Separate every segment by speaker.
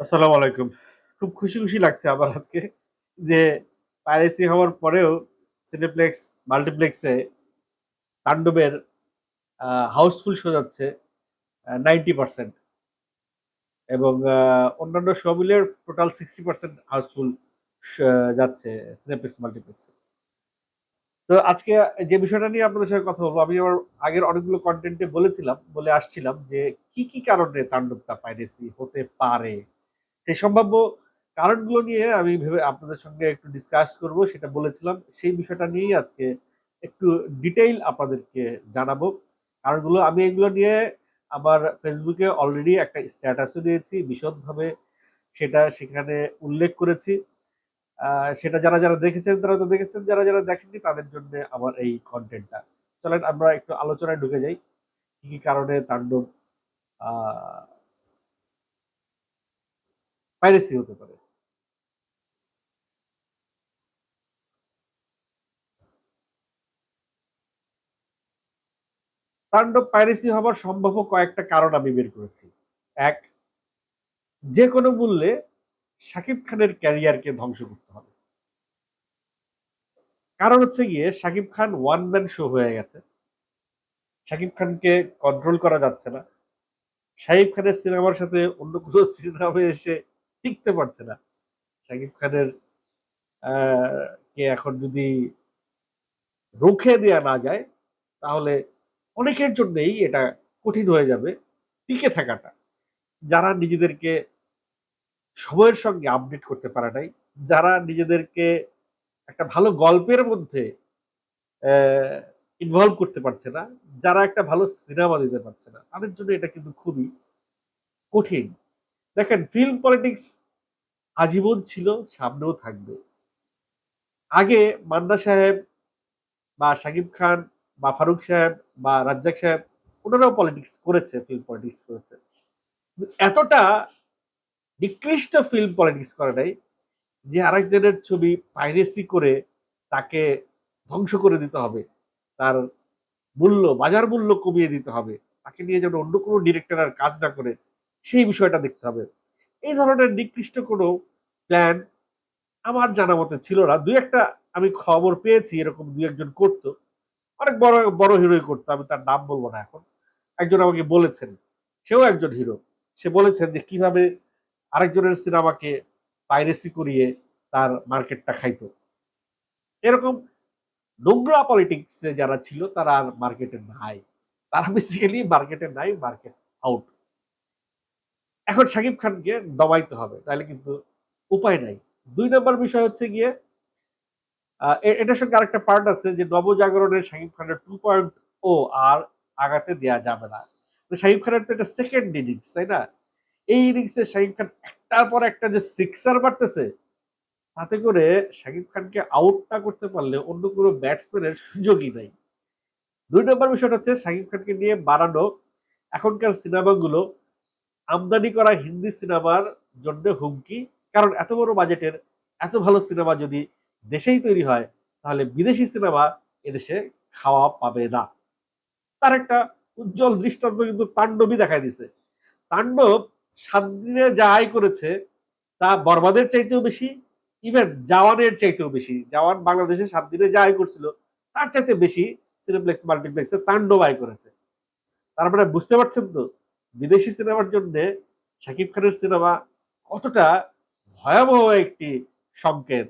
Speaker 1: আসসালামু আলাইকুম। খুব খুশি, খুশি লাগছে আমার আজকে যে পাইরেসি হওয়ার পরেও সিনেপ্লেক্স, মাল্টিপ্লেক্সে তাণ্ডবের হাউসফুল শো যাচ্ছে আ 90% এবং অন্যান্য শো মিলিয়ে টোটাল 60% হাউসফুল যাচ্ছে সিনেপ্লেক্স, মাল্টিপ্লেক্সে। তো আজকে যে বিষয়টা নিয়ে আপনাদের সাথে কথা বলব, আমি আমার আগের অনেকগুলো কন্টেন্টে বলেছিলাম, বলে আসছিলাম যে কি, কি কারণে তাণ্ডবটা পাইরেসি হতে পারে? সেই সম্ভাব্য কারণগুলো নিয়ে আমি ভেবে আপনাদের সঙ্গে একটু ডিসকাস করব সেটা বলেছিলাম। সেই বিষয়টা নিয়েই আজকে একটু ডিটেইল আপনাদেরকে জানাব। কারণগুলো আমি এগুলো নিয়ে আমার ফেসবুকে অলরেডি একটা স্ট্যাটাসও দিয়েছি বিশদভাবে সেটা সেখানে উল্লেখ করেছি। সেটা যারা, যারা দেখেছেন তারা তো দেখেছেন, যারা, যারা দেখেননি তাদের জন্যে আমার এই কন্টেন্টটা চলেন আমরা একটু আলোচনায় ঢুকে যাই। কি, কি কারণে তাণ্ডব পাইরেসি হতে পারে? তাণ্ডব পাইরেসি হবার সম্ভাব্য কয়েকটা কারণ আমি বের করেছি। ১ যেকোনো মূল্যে শাকিব খানের ক্যারিয়ারকে ধ্বংস করতে হবে। কারণ হচ্ছে গিয়ে Shakib Khan one man show হয়ে গেছে। শাকিব খানকে কন্ট্রোল করা যাচ্ছে না। শাকিব খানের সিনেমার সাথে অন্য কোন সিনেমা এসে টিকতে পারছে না। শাকিব খানের কে এখন যদি রুখে দেয়া না যায় তাহলে অনেকের জন্যই এটা কঠিন হয়ে যাবে টিকে থাকাটা। যারা নিজেদেরকে সময়ের সঙ্গে আপডেট করতে পারে নাই, যারা নিজেদেরকে একটা ভালো গল্পের মধ্যে ইনভলভ করতে পারছে না, যারা একটা ভালো সিনেমা দিতে পারছে না, তাদের জন্য এটা কিন্তু খুবই কঠিন। দেখেন ফিল্ম পলিটিক্স আজীবন ছিল, সামনেও থাকবে। আগে মান্না সাহেব বা শাকিব খান বা ফারুক সাহেব বা রাজ্জাক সাহেব ওনারাও পলিটিক্স করেছে, ফিল্ম পলিটিক্স করেছে। এতটা নিকৃষ্ট ফিল্ম পলিটিক্স করে নাই যে আরেকজনের ছবি পাইরেসি করে তাকে ধ্বংস করে দিতে হবে। তার মূল্য, বাজার মূল্য কমিয়ে দিতে হবে। তাকে নিয়ে যেন অন্য কোনো ডিরেক্টর আর কাজ না করে সেই বিষয়টা দেখতে হবে। এই ধরনের নিকৃষ্ট কোনো প্ল্যান আমার জানা মতে ছিল না। ২-১ আমি খবর পেয়েছি এরকম ২-১ জন করত। অনেক বড়, বড় হিরোই করতো আমি তার নাম বলব না এখন। একজন আমাকে বলেছেন। সেও একজন হিরো। সে বলেছেন যে কীভাবে আরেকজনের সিনেমাকে পাইরেসি করিয়ে তার মার্কেটটা খাইতো। এরকম নোংরা পলিটিক্স যারা ছিল তারা আর মার্কেটে নাই। তারা বেসিক্যালি মার্কেটে নাই, মার্কেট আউট। এখন শাকিব খানকে দমাইতে হবে। তাইলে কিন্তু উপায় নাই। দুই নম্বর বিষয় হচ্ছে গিয়ে এটার সঙ্গে আরেকটা পার্ট আছে যে নবজাগরণের শাকিব খানের 2.0 আর আগাতে দেওয়া যাবে না। তো শাকিব খানের তো এটা সেকেন্ড ইনিংস, তাই না? এই ইনিংসে শাকিব খান একটার পর একটা যে সিক্সার মারতেছে, তাতে করে শাকিব খানকে আউট না করতে পারলে অন্য কোনো ব্যাটসম্যানের সুযোগই নাই। দুই নম্বর বিষয়টা হচ্ছে শাকিব খানকে নিয়ে বানানো এখনকার সিনেমাগুলো আমদানি করা হিন্দি সিনেমার জন্য হুমকি। কারণ এত বড় বাজেটের এত ভালো সিনেমা যদি দেশেই তৈরি হয়, তাহলে বিদেশি সিনেমা এদেশে খাওয়া পাবে না। তার একটা উজ্জ্বল দৃষ্টান্ত কিন্তু তাণ্ডবই দেখা দিছে। তাণ্ডব ৭ দিনে যা আয় করেছে তা বরবাদের চাইতেও বেশি, ইভেন জাওয়ানের চাইতেও বেশি। জাওয়ান বাংলাদেশে ৭ দিনে যা আয় করছিল তার চাইতে বেশি সিনেপ্লেক্স, মাল্টিপ্লেক্সে তাণ্ডব আয় করেছে। তার মানে বুঝতে পারছেন তো বিদেশি সিনেমার জন্য শাকিব খানের সিনেমা কতটা ভয়াবহ একটি সংকেত।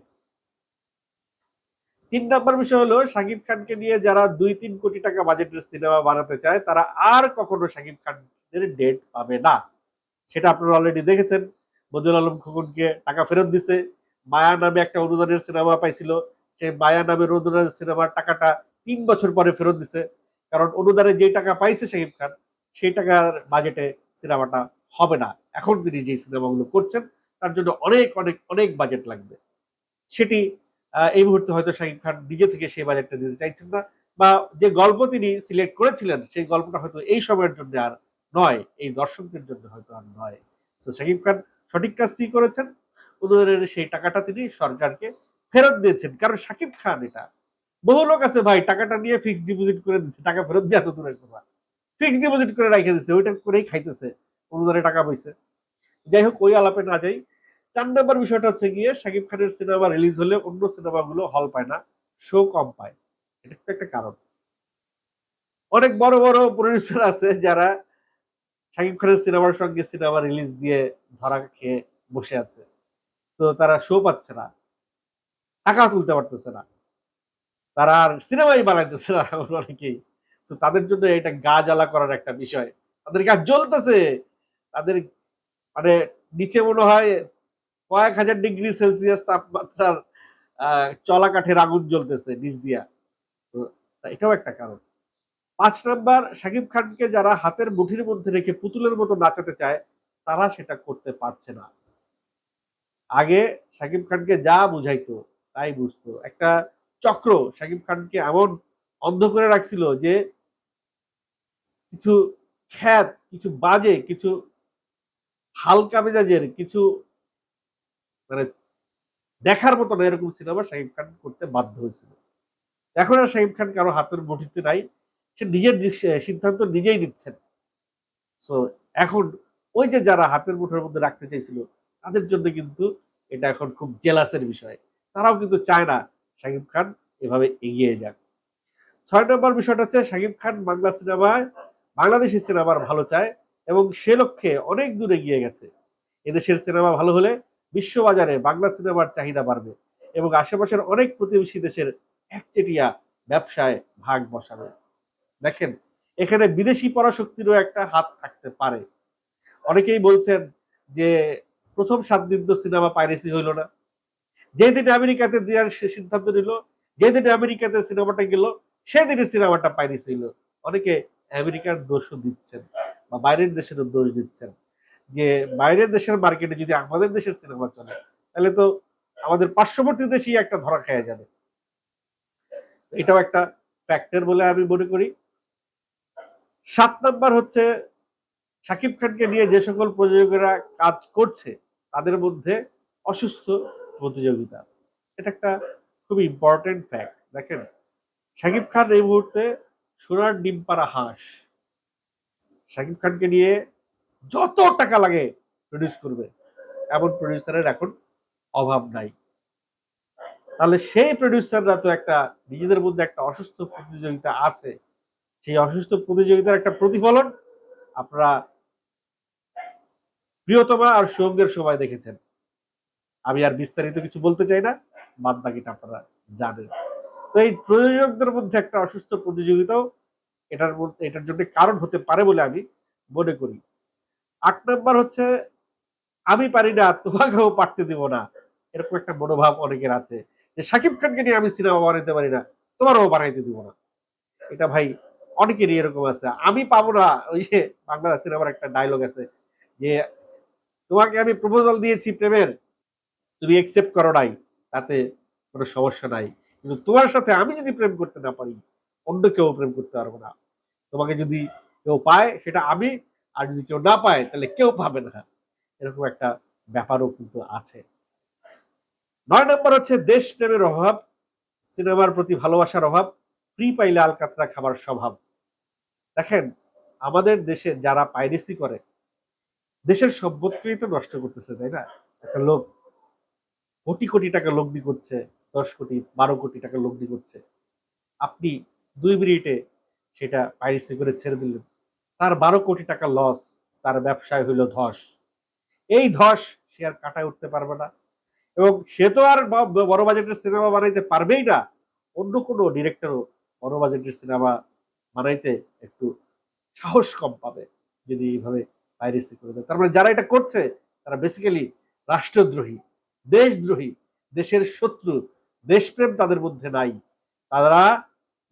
Speaker 1: তিন নম্বর বিষয় হলো শাকিব খানকে নিয়ে যারা ২-৩ কোটি টাকা বাজেটের সিনেমা বানাতে চায় তারা আর কখনো শাকিব খানের ডেট পাবে না। সেটা আপনারা অলরেডি দেখেছেন। বদিউল আলম খোকনকে টাকা ফেরত দিছে। মায়া নামে একটা অনুদানের সিনেমা পাইছিল। সেই মায়া নামের অনুদানের সিনেমার টাকাটা তিন বছর পরে ফেরত দিছে। কারণ অনুদানে যেই টাকা পাইছে শাকিব খান, সেই টাকার বাজেটে সিনেমাটা হবে না। এখন তিনি যে সিনেমাগুলো করছেন তার জন্য অনেক, অনেক, অনেক বাজেট লাগবে। সেটি এই মুহূর্তে হয়তো শাকিব খান নিজে থেকে সেই বাজেটটা দিতে চাইছেন না বা যে গল্প তিনি সিলেক্ট করেছিলেন সেই গল্পটা হয়তো এই সময়ের জন্য আর নয়। এই দর্শকদের জন্য হয়তো আর নয়। তো শাকিব খান সঠিক কাজটি করেছেন। অনুদানের সেই টাকাটা তিনি সরকারকে ফেরত দিয়েছেন। কারণ শাকিব খান এটা। বহু লোক আছে ভাই টাকাটা নিয়ে ফিক্সড ডিপোজিট করে দিচ্ছে টাকা ফেরত দেয়া তো দূরের কথা। ফিক্সড ডিপোজিট করে রাইখা দিছে। ওইটা করেই খাইতেছে। অনুদানে টাকা পাইছে। যাই হোক, ওই আলাপে না যাই চার নম্বর বিষয়টা হচ্ছে গিয়ে শাকিব খানের সিনেমা রিলিজ হলে অন্য সিনেমাগুলো হল পায় না শো কম পায় এটা তো একটা কারণ অনেক বড় বড় প্রডিউসার আছে যারা শাকিব খানের সিনেমার সঙ্গে সিনেমা রিলিজ দিয়ে ধরা খেয়ে বসে আছে তো তারা শো পাচ্ছে না, টাকা তুলতে পারতেছে না তারা আর সিনেমাই বানাইতেছে না, অনেকেই তো তাদের জন্য এটা গা জ্বালা করার একটা বিষয়। তাদের গা জ্বলতেছে। তাদের মানে নিচে মনে হয় কয়েক হাজার ডিগ্রি সেলসিয়াস তাপমাত্রার চলা কাঠের আগুন জ্বলতেছে নিচ দিয়া। তো এটাও একটা কারণ। পাঁচ নাম্বার শাকিব খানকে যারা হাতের মুঠির মধ্যে রেখে পুতুলের মতো নাচাতে চায়, তারা সেটা করতে পারছে না। আগে শাকিব খানকে যা বুঝাইতো, তাই বুঝতো। একটা চক্র শাকিব খানকে এমন অন্ধ করে রাখছিল যে কিছু খ্যাত, কিছু বাজে, কিছু হালকা মেজাজের, কিছু মানে দেখার মতো না এরকম সিনেমা শাকিব খান করতে বাধ্য হয়েছিল। এখন আর শাকিব খান কারও হাতের মুঠিতে নাই। সে নিজের সিদ্ধান্ত নিজেই নিচ্ছেন। সো এখন ওই যে যারা হাতের মুঠোর মধ্যে রাখতে চাইছিল, তাদের জন্য কিন্তু এটা এখন খুব জেলাসের বিষয়। তারাও কিন্তু চায় না শাকিব খান এভাবে এগিয়ে যাক। ছয় নম্বর বিষয়টা হচ্ছে শাকিব খান বাংলা সিনেমায় বাংলাদেশি সিনেমার ভালো চায় এবং সে লক্ষ্যে অনেক দূরে গিয়ে গেছে। এদেশের সিনেমা ভালো হলে বিশ্ববাজারে বাংলা সিনেমার চাহিদা বাড়বে এবং আশেপাশের অনেক প্রতিবেশী দেশের একচেটিয়া ব্যবসায় ভাগ বসাবে। দেখেন, এখানে বিদেশি পরাশক্তিরও একটা হাত থাকতে পারে। অনেকেই বলছেন যে প্রথম সাত দিন তো সিনেমা পাইরেসি হইল না। যেদিনে আমেরিকাতে দেওয়ার সিদ্ধান্ত নিল যেদিনে আমেরিকাতে সিনেমাটা গেল সেদিনে সিনেমাটা পাইরেসি হইল। অনেকে আমেরিকার দোষও দিচ্ছেন বা বাইরের দেশেরও দোষ দিচ্ছেন। যে বাইরের দেশের মার্কেটে যদি আমাদের দেশের সিনেমা চলে, তাহলে তো আমাদের পার্শ্ববর্তী দেশেই একটা ধরা খেয়ে যাবে। এটাও একটা ফ্যাক্টর বলে আমি মনে করি। সাত নাম্বার হচ্ছে, শাকিব খানকে নিয়ে যে সকল প্রযোজকেরা কাজ করছে, তাদের মধ্যে অসুস্থ প্রতিযোগিতা। এটা একটা খুব ইম্পর্টেন্ট ফ্যাক্ট দেখেন, শাকিব খান এই মুহূর্তে সোনার ডিম পাড়া হাঁস। শাকিব খানকে নিয়ে যত টাকা লাগে প্রডিউস করবে, এমন প্রডিউসারের এখন অভাব নাই। তাহলে সেই প্রডিউসাররা তো একটা নিজেদের মধ্যে একটা অসুস্থ প্রতিযোগিতা আছে। সেই অসুস্থ প্রতিযোগিতার একটা প্রতিফলন আপনারা প্রিয়তমা আর সৌম্যের সময় দেখেছেন। আমি আর বিস্তারিত কিছু বলতে চাই না, বাদ বাকিটা আপনারা জানেন। তো এই প্রযোজকদের মধ্যে একটা অসুস্থ প্রতিযোগিতাও এটার এটার জন্য কারণ হতে পারে বলে আমি মনে করি। আট নম্বর হচ্ছে, আমি পারি না, তোমাকেও পারতে দিব না। এরকম একটা মনোভাব অনেকের আছে যে শাকিব খানকে নিয়ে আমি সিনেমা বানাইতে পারি না, তোমারও বানাইতে দিব না। এটা ভাই, অনেকেরই এরকম আছে। আমি পাবো না, ওই যে বাংলা সিনেমার একটা ডায়লগ আছে যে, তোমাকে আমি প্রপোজাল দিয়েছি প্রেমের, তুমি একসেপ্ট করো নাই, তাতে কোনো সমস্যা নাই। কিন্তু তোমার সাথে আমি যদি প্রেম করতে না পারি, অন্য কেউ প্রেম করতে পারব না। তোমাকে যদি কেউ পায়, সেটা আমি, আর যদি কেউ না পায়, তাহলে কেউ পাবে না। এরকম একটা ব্যাপারও কিন্তু আছে। নয় নম্বর হচ্ছে দেশ প্রেমের অভাব, সিনেমার প্রতি ভালোবাসার অভাব, ফ্রি পাইলে আলকাতরা খাবার স্বভাব। দেখেন, আমাদের দেশে যারা পাইরেসি করে, দেশের সভ্যতাকেই তো নষ্ট করতেছে, তাই না? একটা লোক কোটি কোটি টাকা লগ্নি করছে দশ কোটি, বারো কোটি টাকা লগ্নি করছে। আপনি দুই মিনিটে সেটা পাইরেসি করে ছেড়ে দিলেন। তার বারো কোটি টাকা লস তার ব্যবসায় হইল ধস। এই ধস সে আর কাটায় উঠতে পারবে না। এবং সে তো আর বড় বাজেটের সিনেমা বানাইতে পারবেই না। অন্য কোনো ডিরেক্টরও বড় বাজেটের সিনেমা বানাইতে একটু সাহস কম পাবে যদি এইভাবে পাইরেসি করে দেয়। তার মানে যারা এটা করছে, তারা বেসিক্যালি রাষ্ট্রদ্রোহী, দেশদ্রোহী, দেশের শত্রু দেশপ্রেম তাদের মধ্যে নাই। তারা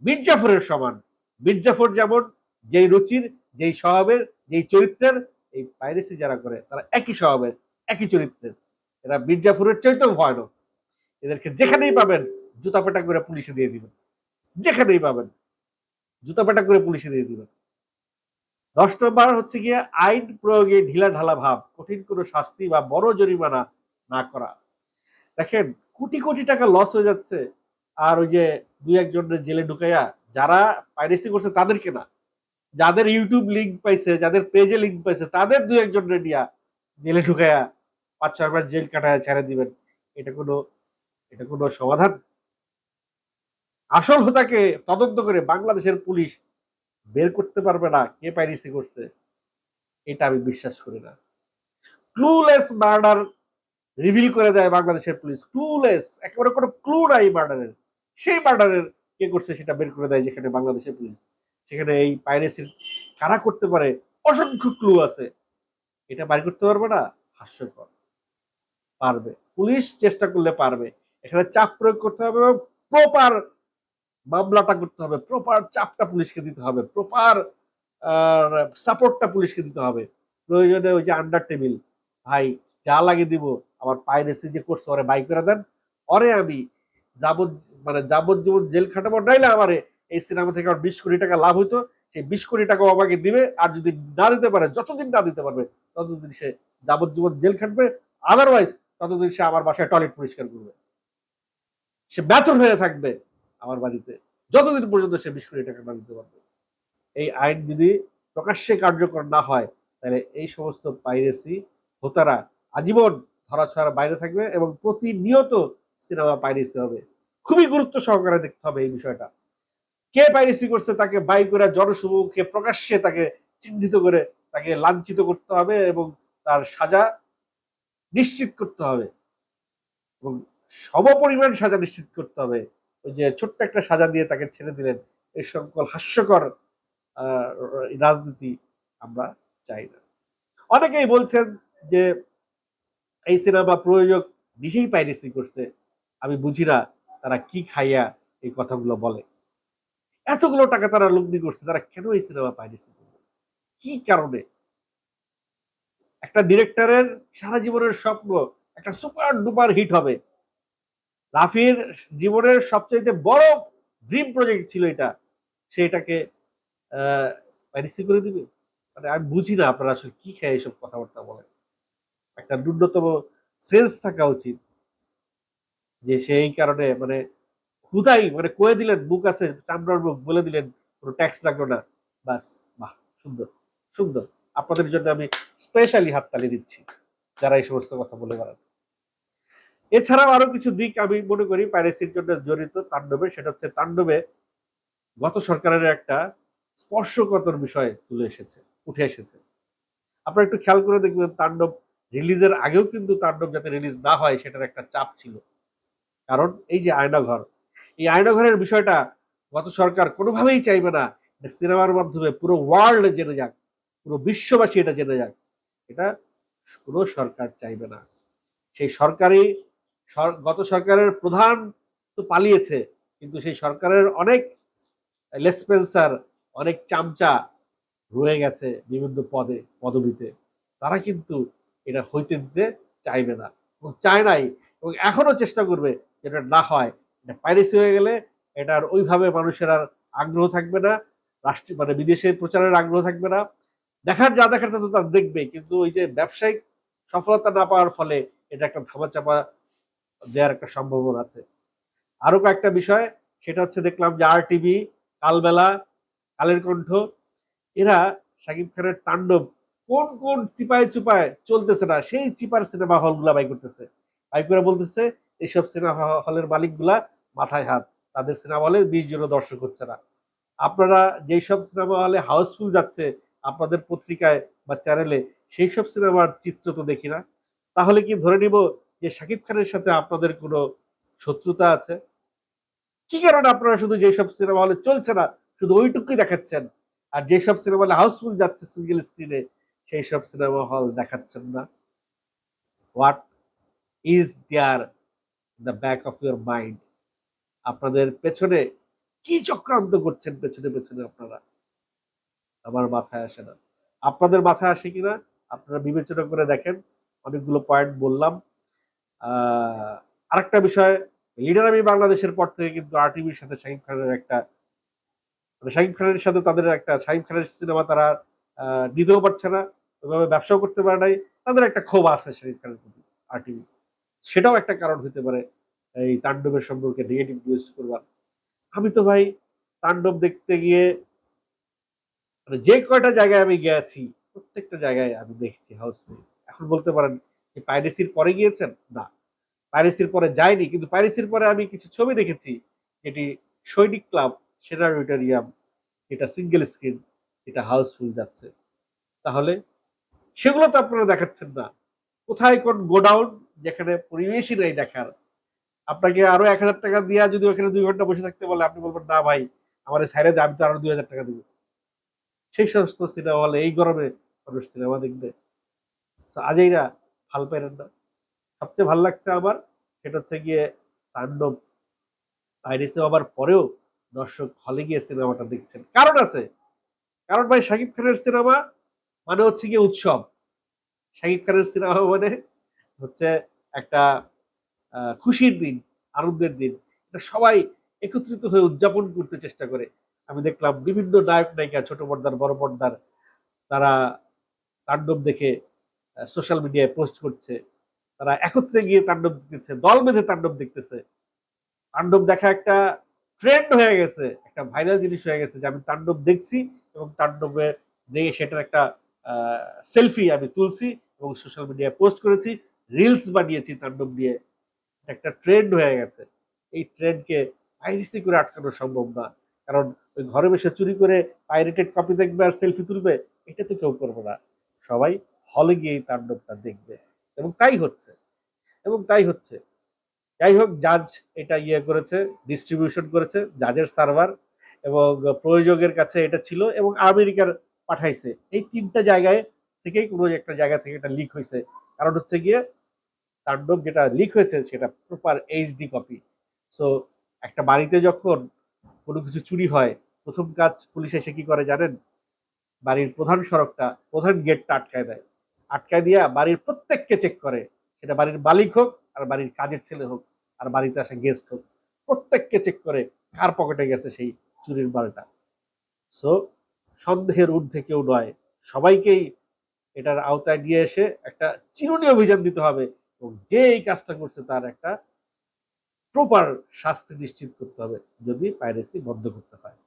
Speaker 1: মির্জাফরের সমান। মির্জাফর যেমন যেই রুচির, যেই স্বভাবের, যেই চরিত্রের, এই পাইরেসি যারা করে, তারা একই স্বভাবের, একই চরিত্রের। এরা মির্জাফরের চরিত্র ভয়ানক এদেরকে যেখানেই পাবেন, জুতা পেটা করে পুলিশে দিয়ে দিবেন। যেখানেই পাবেন, জুতা পেটা করে পুলিশে দিয়ে দিবেন। দশ নম্বর হচ্ছে গিয়ে আইন প্রয়োগে ঢিলা ঢালা ভাব, কঠিন কোনো শাস্তি বা বড় জরিমানা না করা। দেখেন কোটি কোটি টাকা লস হয়ে যাচ্ছে। আর ওই যে দুই একজনের জেলে ঢুকাইয়া যারা পাইরেসি করছে তাদেরকে না। যাদের ইউটিউব লিঙ্ক পাইছে, যাদের পেজে লিঙ্ক পাইছে, তাদের দুই একজন রেডিয়া জেলে ঢুকায়া পাঁচ ছয় মাস জেল কাটায় ছেড়ে দিবেন। এটা কোনো এটা কোনো সমাধান? আসল হোতাকে তদন্ত করে বাংলাদেশের পুলিশ বের করতে পারবে না কে পাইরেসি করছে, এটা আমি বিশ্বাস করি না। ক্লুলেস মার্ডার রিভিল করে দেয় বাংলাদেশের পুলিশ। ক্লুলেস একেবারে কোনো ক্লু নাই মার্ডারের সেই মার্ডারের কে করছে সেটা বের করে দেয় যেখানে বাংলাদেশের পুলিশ। সেখানে এই পাইরেসির কারা করতে পারে? অসংখ্য ক্লু আছে। এটা বাইর করতে পারবে না? হাস্যকর। পারবে। পুলিশ চেষ্টা করলে পারবে। এখানে চাপ প্রয়োগ করতে হবে এবং প্রপার মামলাটা করতে হবে। প্রপার চাপটা পুলিশকে দিতে হবে। প্রপার সাপোর্টটা পুলিশকে দিতে হবে। প্রয়োজনে ওই যে আন্ডার টেবিল ভাই, যা লাগে দিব আমার পাইরেসি যে করছে, ওরে বাই করে দেন। অরে আমি যাবত মানে যাবজ্জীবন জেল খাটাবো, নাইলে আমারে এই সিনেমা থেকে আমার বিশ কোটি টাকা লাভ হইতো। সেই বিশ কোটি টাকা আমাকে দিবে, আর যদি না দিতে পারে, যতদিন না দিতে পারবে, ততদিন সে যাবজ্জীবন জেল খাটবে। আদারওয়াইজ ততদিন সে আমার বাসায় টয়লেট পরিষ্কার করবে। সে ব্যথর হয়ে থাকবে আমার বাড়িতে। যতদিন পর্যন্ত সে বিশ কোটি টাকা না দিতে পারবে। এই আইন যদি প্রকাশ্যে কার্যকর না হয়, তাহলে এই সমস্ত পাইরেসি হোতারা, আজীবন ধরাছোঁয়ার বাইরে থাকবে এবং প্রতিনিয়ত সিনেমা পাইরেসি হবে। খুবই গুরুত্ব সহকারে দেখতে হবে এই বিষয়টা। কে পাইরেসি করছে তাকে বাই করে জনসমুখে প্রকাশ্যে তাকে চিহ্নিত করে তাকে লাঞ্ছিত করতে হবে এবং তার সাজা নিশ্চিত করতে হবে। এবং সমপরিমাণ সাজা নিশ্চিত করতে হবে। ওই যে ছোট্ট একটা সাজা দিয়ে তাকে ছেড়ে দিলেন, এই সকল হাস্যকর রাজনীতি আমরা চাই না। অনেকেই বলছেন যে এই সিনেমা প্রয়োজক নিজেই পাইরেসি করছে, আমি বুঝি না তারা কি খাইয়া এই কথাগুলো বলে। এতগুলো টাকা তারা লগ্নি করছে, তারা কেন এই সিনেমা পাইরেসি করবে? কি কারণে? একটা ডিরেক্টরের সারা জীবনের স্বপ্ন, একটা সুপার ডুপার হিট হবে। রাফির জীবনের সবচেয়ে বড় ড্রিম প্রজেক্ট ছিল এটা। সে এটাকে পাইরেসি করে দিবে? মানে আমি বুঝি না আপনারা আসলে কি খায় এইসব কথাবার্তা বলেন। একটা ন্যূনতম সেন্স থাকা উচিত। যে সেই কারণে মানে হুদাই মানে কয়ে দিলেন বুক আছে, চামড়ার বুক বলে দিলেন, কোনো ট্যাক্স লাগল না। বাস, বাহ, সুন্দর সুন্দর। আপনাদের জন্য আমি স্পেশালি হাততালি দিচ্ছি, যারা এই সমস্ত কথা বলে বেড়ান। এছাড়াও আরও কিছু দিক আমি মনে করি প্যারিসির জন্য জড়িত তাণ্ডবে, সেটা হচ্ছে তাণ্ডবে গত সরকারের একটা স্পর্শকতর বিষয় তুলে এসেছে, উঠে এসেছে। আপনারা একটু খেয়াল করে দেখবেন, তাণ্ডব রিলিজের আগেও কিন্তু তাণ্ডব যাতে রিলিজ না হয়, সেটার একটা চাপ ছিল। কারণ এই যে আয়নাঘর, এই আয়নাঘরের বিষয়টা গত সরকার কোনোভাবেই চাইবে না সিনেমার মাধ্যমে পুরো ওয়ার্ল্ড জেনে যাক, পুরো বিশ্ববাসী এটা জেনে যাক। এটা কোনো সরকার চাইবে না। সেই সরকারি গত সরকারের প্রধান তো পালিয়েছে, কিন্তু সেই সরকারের অনেক লেসপেন্সার, অনেক চামচা রয়ে গেছে বিভিন্ন পদে, পদবিতে। তারা কিন্তু এটা হইতে দিতে চাইবে না এবং চায় নাই এবং এখনও চেষ্টা করবে যেটা না হয়। এটা পাইরেসি হয়ে গেলে এটার ওইভাবে মানুষের আর আগ্রহ থাকবে না, রাষ্ট্র মানে বিদেশে প্রচারের আগ্রহ থাকবে না। দেখার যা দেখার তা তো তার দেখবে, কিন্তু ওই যে ব্যবসায়িক সফলতা না পাওয়ার ফলে এটা একটা ধামাচাপা দেওয়ার একটা সম্ভাবনা আছে। আরও কয়েকটা বিষয়, সেটা হচ্ছে দেখলাম যে আর টিভি কালবেলা, কালের কণ্ঠ, এরা শাকিব খানের তাণ্ডব কোন কোন চিপায় চুপায় চলতেছে না, সেই চিপার সিনেমা হলগুলা বাই করতেছে। বাই করে বলতেছে, এইসব সিনেমা হলের মালিকগুলা মাথায় হাত, তাদের সিনেমা হলে বিশ জন দর্শক হচ্ছে না। আপনারা যেই সব সিনেমা হলে হাউসফুল যাচ্ছে আপনাদের পত্রিকায় বা চ্যানেলে সেই সব সিনেমার চিত্র তো দেখি না। তাহলে কি ধরে নিব যে শাকিব খানের সাথে আপনাদের কোনো শত্রুতা আছে? কি কারণে আপনারা শুধু যেসব সিনেমা হলে চলছে না, শুধু ওইটুকুই দেখাচ্ছেন? আর যেসব সিনেমা হলে হাউসফুল যাচ্ছে সিঙ্গেল স্ক্রিনে সেই সব সিনেমা হল দেখাচ্ছেন না। What is there the back of your mind আপনাদের পেছনে কি চক্রান্ত করছেন পেছনে পেছনে আপনারা? আমার মাথায় আসে না। আপনাদের মাথায় আসে কিনা? আপনারা বিবেচনা করে দেখেন। অনেকগুলো পয়েন্ট বললাম। আরেকটা বিষয় লিডার আমি বাংলাদেশের পর থেকে কিন্তু আরটিভির সাথে শাহিদ খানের একটা মানে শাহিদ খানের সাথে তাদের একটা শাহিদ খানের সিনেমা তারা নিতেও পারছে না। ওইভাবে ব্যবসাও করতে পারে নাই। তাদের একটা ক্ষোভ আছে শাহিদ খানের প্রতি, আরটিভি। সেটাও একটা কারণ হতে পারে এই তাণ্ডবের সম্পর্কে নেগেটিভ নিউজ করবার। আমি তো ভাই তাণ্ডব দেখতে গিয়ে মানে যে কয়টা জায়গায় আমি গেছি, প্রত্যেকটা জায়গায় আমি দেখছি হাউসফুল এখন বলতে পারেন যে পাইরেসির পরে গিয়েছেন? না। পাইরেসির পরে যায়নি কিন্তু পাইরেসির পরে আমি কিছু ছবি দেখেছি, যেটি সৈনিক ক্লাব সেনারিটারিয়াম এটা সিঙ্গেল স্ক্রিন এটা হাউসফুল যাচ্ছে। তাহলে সেগুলো তো আপনারা দেখাচ্ছেন না। কোথায় কোন গোডাউন যেখানে পরিবেশই নাই দেখার? আপনাকে আরও এক হাজার টাকা দিয়া যদি ওখানে দুই ঘণ্টা বসে থাকতে বলে, আপনি বলবেন, না ভাই, আমার সাইডে আমি তো আরও দুই হাজার টাকা দিব। সেই সমস্ত সিনেমা হলে এই গরমে মানুষ সিনেমা দেখবে। আজইরা ভালো পেরেন না। সবচেয়ে ভালো লাগছে আমার, সেটা হচ্ছে গিয়ে তাণ্ডব পাইরেসি হবার পরেও দর্শক হলে গিয়ে সিনেমাটা দেখছেন। কারণ আছে, কারণ ভাই শাকিব খানের সিনেমা মানে হচ্ছে গিয়ে উৎসব। শাকিব খানের সিনেমা মানে হচ্ছে একটা খুশির দিন, আনন্দের দিন। এটা সবাই একত্রিত হয়ে উদযাপন করতে চেষ্টা করে। আমি দেখলাম বিভিন্ন নায়ক নায়িকা, ছোট পর্দার, বড় পর্দার, তারা তাণ্ডব দেখে সোশ্যাল মিডিয়ায় পোস্ট করছে। তারা একত্রে গিয়ে তাণ্ডব দেখতেছে, দল বেঁধে তাণ্ডব দেখতেছে। তাণ্ডব দেখা একটা ট্রেন্ড হয়ে গেছে, একটা ভাইরাল জিনিস হয়ে গেছে যে আমি তাণ্ডব দেখছি এবং তাণ্ডবে দেখে সেটার একটা সেলফি আমি তুলছি এবং সোশ্যাল মিডিয়ায় পোস্ট করেছি রিলস বানিয়েছি, তাণ্ডব দিয়ে একটা ট্রেন্ড হয়ে গেছে। এই ট্রেন্ডকে পাইরেসি করে আটকানো সম্ভব না। কারণ ওই ঘরে বসে চুরি করে পাইরেটেড কপি দেখবে আর সেলফি তুলবে, এটা তো কেউ করবে না। সবাই হলে গিয়ে এই তাণ্ডবটা দেখবে। এবং তাই হচ্ছে। এবং তাই হচ্ছে। যাই হোক জাজ এটা ইয়ে করেছে ডিস্ট্রিবিউশন করেছে জাজের সার্ভার এবং প্রয়োজকের কাছে এটা ছিল এবং আমেরিকার পাঠাইছে। এই তিনটা জায়গায় থেকেই কোনো একটা জায়গা থেকে এটা লিক হয়েছে কারণ হচ্ছে গিয়ে তাণ্ডব যেটা লিক হয়েছে সেটা প্রপার এইচডি কপি সো একটা বাড়িতে যখন কোনো কিছু চুরি হয়, প্রথম কাজ পুলিশ এসে কি করে জানেন? বাড়ির প্রধান সড়কটা, প্রধান গেটটা আটকায় দেয়। আটকায় দিয়া বাড়ির প্রত্যেককে চেক করে। সেটা বাড়ির মালিক হোক আর বাড়ির কাজের ছেলে হোক আর বাড়িতে আসা গেস্ট হোক। প্রত্যেককে চেক করে কার পকেটে গেছে সেই চুরির মালটা। সো সন্দেহের ঊর্ধ্বে কেউ নয়। সবাইকেই এটার আওতায় নিয়ে এসে একটা চিরুনি অভিযান দিতে হবে এবং যে এই কাজটা করছে তার একটা প্রপার শাস্তি নিশ্চিত করতে হবে, যদি পাইরেসি বন্ধ করতে হয়।